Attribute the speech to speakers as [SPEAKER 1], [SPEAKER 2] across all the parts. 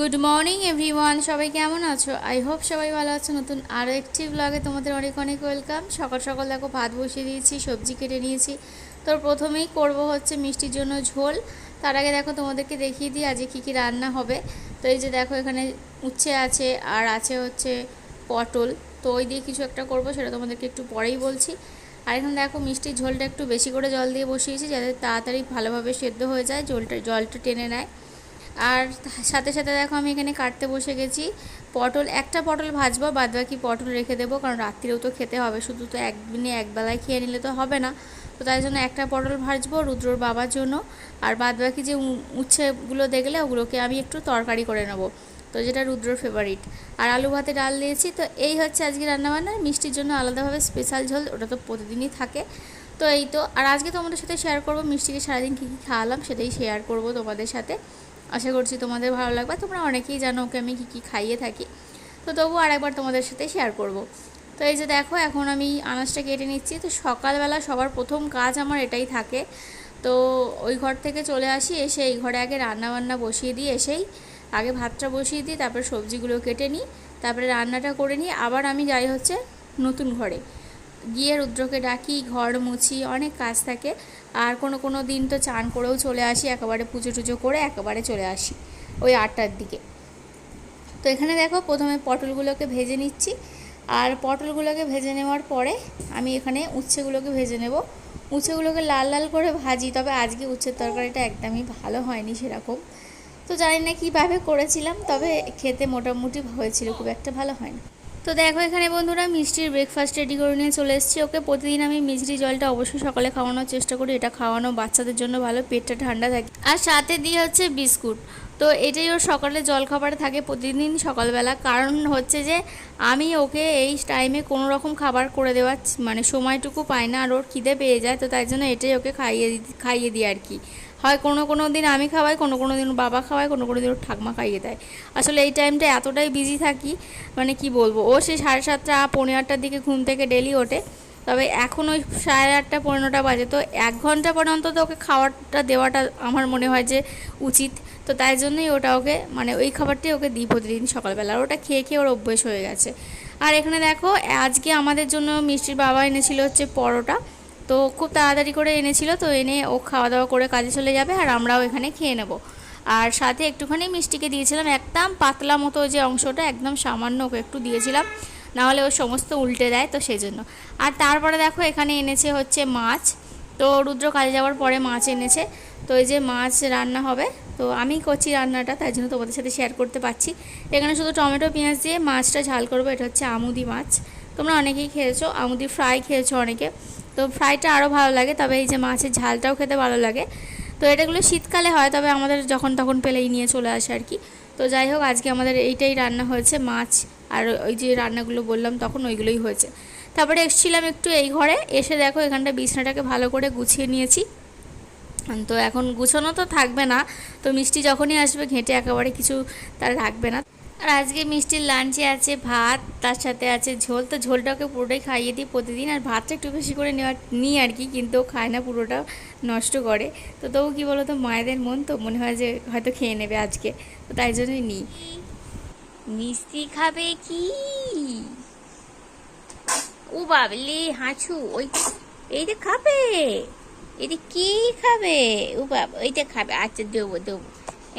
[SPEAKER 1] Good morning everyone, সবাই কেমন আছো? আই হোপ সবাই ভালো আছো। নতুন আরও একটি ব্লগে তোমাদের অনেক অনেক ওয়েলকাম। সকাল সকাল দেখো ভাত বসিয়ে দিয়েছি, সবজি কেটে নিয়েছি। তো প্রথমেই করব হচ্ছে মিষ্টির জন্য ঝোল। তার আগে দেখো তোমাদেরকে দেখিয়ে দিই আজকে কী কী রান্না হবে। তো এই যে দেখো এখানে উচ্ছে আছে, আর আছে হচ্ছে পটল। তো ওই দিয়ে কিছু একটা করব, সেটা তোমাদেরকে একটু পরেই বলছি। আর এখানে দেখো মিষ্টির ঝোলটা একটু বেশি করে জল দিয়ে বসিয়েছি, যাতে তাড়াতাড়ি ভালোভাবে সেদ্ধ হয়ে যায় জলটা জলটা টেনে নেয়। আর সাথে সাথে দেখো আমি এখানে কাটতে বসে গেছি। পটল, একটা পটল ভাজবো বাদ বাকি পটল রেখে দেবো, কারণ রাত্রিরেও তো খেতে হবে, শুধু তো একদিনে একবেলায় খেয়ে নিলে তো হবে না। তো তাই জন্য একটা পটল ভাজবো রুদ্রর বাবার জন্য, আর বাদ বাকি যে উচ্ছেগুলো দেখলে ওগুলোকে আমি একটু তরকারি করে নেব। তো যেটা রুদ্রর ফেভারিট আর আলু ভাতে ডাল দিয়েছি, তো এই হচ্ছে আজকে রান্নাবান্না। মিষ্টির জন্য আলাদাভাবে স্পেশাল ঝোল, ওটা তো প্রতিদিনই থাকে। তো এই তো, আর আজকে তোমাদের সাথে শেয়ার করব, মিষ্টিকে সারাদিন কী কী খাওয়ালাম সেটাই শেয়ার করব তোমাদের সাথে। আশা করছি তোমাদের ভালো লাগবে। তোমরা অনেকেই জানো ওকে আমি কী কী খাইয়ে থাকি। তো তবু আরেকবার তোমাদের সাথে শেয়ার করব। তো এই যে দেখো, এখন আমি আনাজটা কেটে নিচ্ছি। তো সকালবেলা সবার প্রথম কাজ আমার এটাই থাকে। তো ওই ঘর থেকে চলে আসি, এসে এই ঘরে আগে রান্না বান্না বসিয়ে দিই, এসেই আগে ভাতটা বসিয়ে দিই, তারপরে সবজিগুলো কেটে নিই, তারপরে রান্নাটা করে নিই। আবার আমি যাই হচ্ছে নতুন ঘরে। গিয়ে রুদ্রকে ডাকি, ঘর মুছি, অনেক কাজ থাকে। আর কোনো কোনো দিন তো চান করেও চলে আসি, একেবারে পুজো টুজো করে একেবারে চলে আসি ওই আটটার দিকে। তো এখানে দেখো, প্রথমে পটলগুলোকে ভেজে নিচ্ছি। আর পটলগুলোকে ভেজে নেওয়ার পরে আমি এখানে উচ্ছেগুলোকে ভেজে নেব। উচ্ছেগুলোকে লাল লাল করে ভাজি, তবে আজকে উচ্ছের তরকারিটা একদমই ভালো হয়নি সেরকম। তো জানি না কীভাবে করেছিলাম, তবে খেতে মোটামুটি হয়েছিল, খুব একটা ভালো হয়নি। তো দেখো এখানে বন্ধুরা মিষ্টির ব্রেকফাস্ট রেডি করে নিয়ে চলে এসেছি। ওকে প্রতিদিন আমি মিষ্টি জলটা অবশ্যই সকালে খাওয়ানোর চেষ্টা করি। এটা খাওয়ানো বাচ্চাদের জন্য ভালো, পেটটা ঠান্ডা থাকে। আর সাথে দিয়ে হচ্ছে বিস্কুট। তো এটাই ওর সকালে জলখাবারে থাকে প্রতিদিন সকালবেলা। কারণ হচ্ছে যে, আমি ওকে এই টাইমে কোনো রকম খাবার করে দেওয়ার মানে সময়টুকু পাই না আর ওর খিদে পেয়ে যায়, তো তাই জন্য এটাই ওকে খাইয়ে খাইয়ে দিই আর কি। হয় কোনো কোনো দিন আমি খাওয়াই, কোনো কোনো দিন বাবা খাওয়ায়, কোনো কোনো দিন ওর ঠাকমা খাইয়ে দেয়। আসলে এই টাইমটা এতটাই বিজি থাকি মানে কি বলব, ও সে সাড়ে সাতটা, পৌনে আটটার দিকে ঘুম থেকে ডেলি ওঠে। তবে এখন ওই সাড়ে আটটা পনেরোটা বাজে, তো এক ঘণ্টা পরে অন্তত ওকে খাবারটা দেওয়াটা আমার মনে হয় যে উচিত। তো তাই জন্যই ওটা ওকে মানে ওই খাবারটাই ওকে দিই প্রতিদিন সকালবেলা। আর ওটা খেয়ে খেয়ে ওর অভ্যেস হয়ে গেছে। আর এখানে দেখো, আজকে আমাদের জন্য মিষ্টির বাবা এনেছিল হচ্ছে পরোটা। তো খুব তাড়াতাড়ি করে এনেছিল, তো এনে ও খাওয়া দাওয়া করে কাজে চলে যাবে আর আমরাও এখানে খেয়ে নেব। আর সাথে একটুখানি মিষ্টিকে দিয়েছিলাম, একদম পাতলা মতো যে অংশটা, একদম সামান্য ওকে একটু দিয়েছিলাম। নাহলে ও সমস্ত উল্টে দেয়, তো সেই জন্য আর তারপরে দেখো, এখানে এনেছে হচ্ছে মাছ। তো রুদ্র কাজে যাওয়ার পরে মাছ এনেছে। তো এই যে মাছ রান্না হবে তো আমি করছি রান্নাটা তাই জন্য তোমাদের সাথে শেয়ার করতে পারছি। এখানে শুধু টমেটো, পেঁয়াজ দিয়ে মাছটা ঝাল করব, এটা হচ্ছে আমুদি মাছ। তোমরা অনেকেই খেয়েছো, আমুদি ফ্রাই খেয়েছো অনেকে। তো ফ্রাইটা আরও ভালো লাগে, তবে এই যে মাছের ঝালটাও খেতে ভালো লাগে। তো এটাগুলো শীতকালে হয়, তবে আমাদের যখন তখন পেলেই নিয়ে চলে আসে আর কি। তো যাই হোক, আজকে আমাদের এইটাই রান্না হয়েছে, মাছ আর ওই যে রান্নাগুলো বললাম, তখন ওইগুলোই হয়েছে। তারপরে এসেছিলাম একটু এই ঘরে, এসে দেখো এখানটা বিছনাটাকে ভালো করে গুছিয়ে নিয়েছি। তো এখন গুছানো তো থাকবে না, তো মিষ্টি যখনই আসবে ঘেঁটে একেবারে কিছু তার রাখবে না। আর আজকে মিষ্টির লাঞ্চে আছে ভাত, তার সাথে আছে ঝোল, তো ঝোলটাকে পুরোটাই খাইয়ে দিই প্রতিদিন। আর ভাতটা একটু বেশি করে নেওয়ার, নিই আর কি, কিন্তু খায় না, পুরোটা নষ্ট করে। তো তবু কী বলো তো মায়েদের মন তো মনে হয় যে হয়তো খেয়ে নেবে আজকে, তো তাই জন্যই নিই। মিষ্টি খাবে কি? ও বাবলি হাঁচু, ওই এইটা খাবে। এটা কি খাবে? ও বাবা ওইটা খাবে। আচ্ছা দেবো দেবো।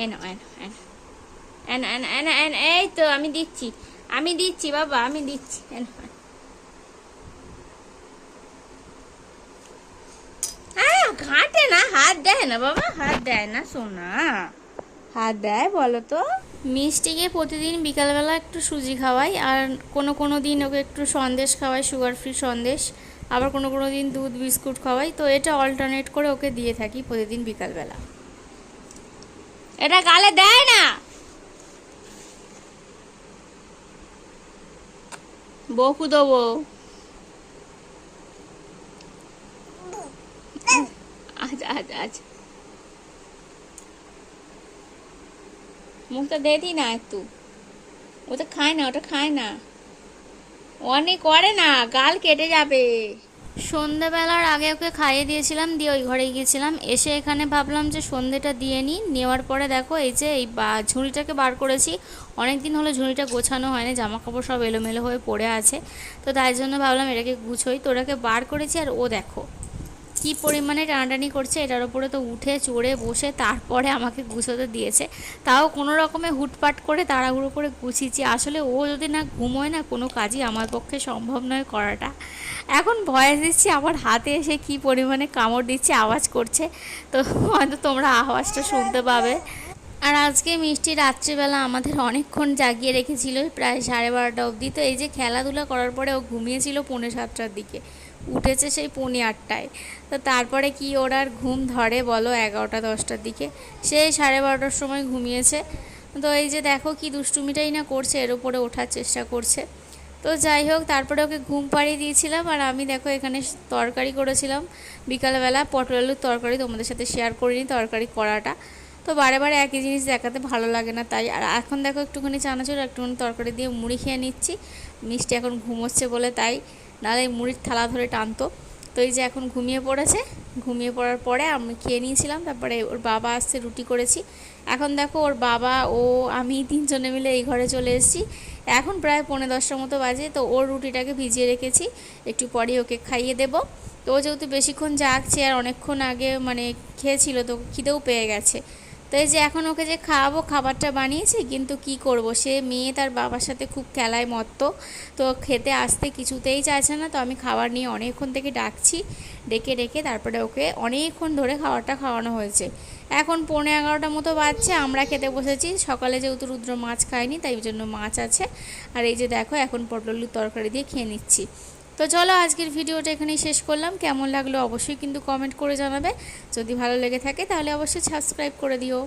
[SPEAKER 1] এনো এনো এনো। এনো এনো এনো এনো এই তো আমি দিচ্ছি। আমি দিচ্ছি বাবা আমি দিচ্ছি। এনো এনো। ঘাটে না হাত দেয় না বাবা হাত দেয় না সোনা। হাত দেয় বলো তো। মিষ্টিকে প্রতিদিন বিকালবেলা একটু সুজি খাওয়াই আর কোনো কোনো দিন ওকে একটু সন্দেশ খাওয়াই সুগার ফ্রি সন্দেশ। আবার কোনো কোনো দিন দুধ, বিস্কুট খাওয়াই, তো এটা অল্টারনেট করে ওকে দিয়ে থাকি প্রতিদিন বিকালবেলা। এটা গালে দেয় না! বকু দেবো। আচ্ছা আচ্ছা আচ্ছা মুখটা দে না একটু। ওটা খায় না, ওটা খায় না। অনেক করে না, গাল কেটে যাবে। সন্ধ্যাবেলার আগে ওকে খাইয়ে দিয়েছিলাম, দিয়ে ওই ঘরে গিয়েছিলাম। এসে এখানে ভাবলাম যে সন্ধেটা দিয়ে নিই। নেওয়ার পরে দেখো, এই যে এই বা, ঝুড়িটাকে বার করেছি। অনেক দিন হলো ঝুড়িটা গোছানো হয়নি জামা কাপড় সব এলোমেলো হয়ে পড়ে আছে। তো তাই জন্য ভাবলাম এটাকে গুছোই। তো ওটাকে বার করেছি আর ও দেখো কি পরিমাণে টানাটানি করছে এটার ওপরে তো উঠে, চড়ে, বসে, তারপরে আমাকে গুছোতে দিয়েছে। তাও কোনো রকমে হুটপাট করে তাড়াহুড়ো করে গুছিয়েছি। আসলে ও যদি না ঘুমোয় না, কোনো কাজই আমার পক্ষে সম্ভব নয় করাটা। এখন ভয়েস দিচ্ছি, আমার হাতে এসে কি পরিমাণে কামড় দিচ্ছে, আওয়াজ করছে। তো হয়তো তোমরা আওয়াজটা শুনতে পাবে। আর আজকে মিষ্টি রাত্রিবেলা আমাদের অনেকক্ষণ জাগিয়ে রেখেছিল, প্রায় সাড়ে বারোটা অবধি। তো এই যে খেলাধুলা করার পরে ও ঘুমিয়েছিল পৌনে সাতটার দিকে। উঠেছে সেই পৌনে আটটায়। তো তারপরে কি ওর আর ঘুম ধরে বলো এগারোটা, দশটার দিকে। সেই সাড়ে বারোটার সময় ঘুমিয়েছে। তো এই যে দেখো কি দুষ্টুমিটাই না করছে, এর উপরে ওঠার চেষ্টা করছে। তো যাই হোক, তারপরে ওকে ঘুম পাড়িয়ে দিয়েছিলাম। আর আমি দেখো এখানে তরকারি করেছিলাম। বিকালবেলা পটল আলুর তরকারি তোমাদের সাথে শেয়ার করিনি, তরকারি করাটা। তো বারে বারে একই জিনিস দেখাতে ভালো লাগে না তাই। আর এখন দেখো একটুখানি চানাচুর, একটুখানি তরকারি দিয়ে মুড়ি খেয়ে নিচ্ছি। মিষ্টি এখন ঘুমোচ্ছে বলে তাই। নাহলে মুড়ির থালা ধরে টানতো। তো এই যে এখন ঘুমিয়ে পড়েছে। ঘুমিয়ে পড়ার পরে আমি খেয়ে নিয়েছিলাম। তারপরে ওর বাবা আসছে, রুটি করেছি। এখন দেখো ওর বাবা, ও, আমি তিনজনে মিলে এই ঘরে চলে এসেছি। এখন প্রায় পৌনে দশটার মতো বাজে। তো ওর রুটিটাকে ভিজিয়ে রেখেছি। একটু পরে ওকে খাইয়ে দেবো। তো ও যেহেতু বেশিক্ষণ জাগছে আর অনেকক্ষণ আগে মানে খেয়েছিল, তো খিদেও পেয়ে গেছে। তো এই যে এখন ওকে যে খাওয়াবো, খাবারটা বানিয়েছি, কিন্তু কি করব? সে মেয়ে তার বাবার সাথে খুব খেলায় মত্ত। তো খেতে আসতে কিছুতেই চাইছে না, তো আমি খাবার নিয়ে অনেকক্ষণ থেকে ডাকছি, ডেকে ডেকে তারপরে ওকে অনেকক্ষণ ধরে খাবারটা খাওয়ানো হয়েছে। এখন পৌনে এগারোটার মতো বাজছে, আমরা খেতে বসেছি। সকালে যেহেতু রুদ্র মাছ খায়নি, তাই জন্য মাছ আছে। আর এই যে দেখো, এখন পটলুর তরকারি দিয়ে খেয়ে নিচ্ছি। তো চলো আজকের ভিডিওটা এখানেই শেষ করলাম। কেমন লাগল অবশ্যই কিন্তু কমেন্ট করে জানাবে। যদি ভালো লেগে থাকে তাহলে অবশ্যই সাবস্ক্রাইব করে দিও।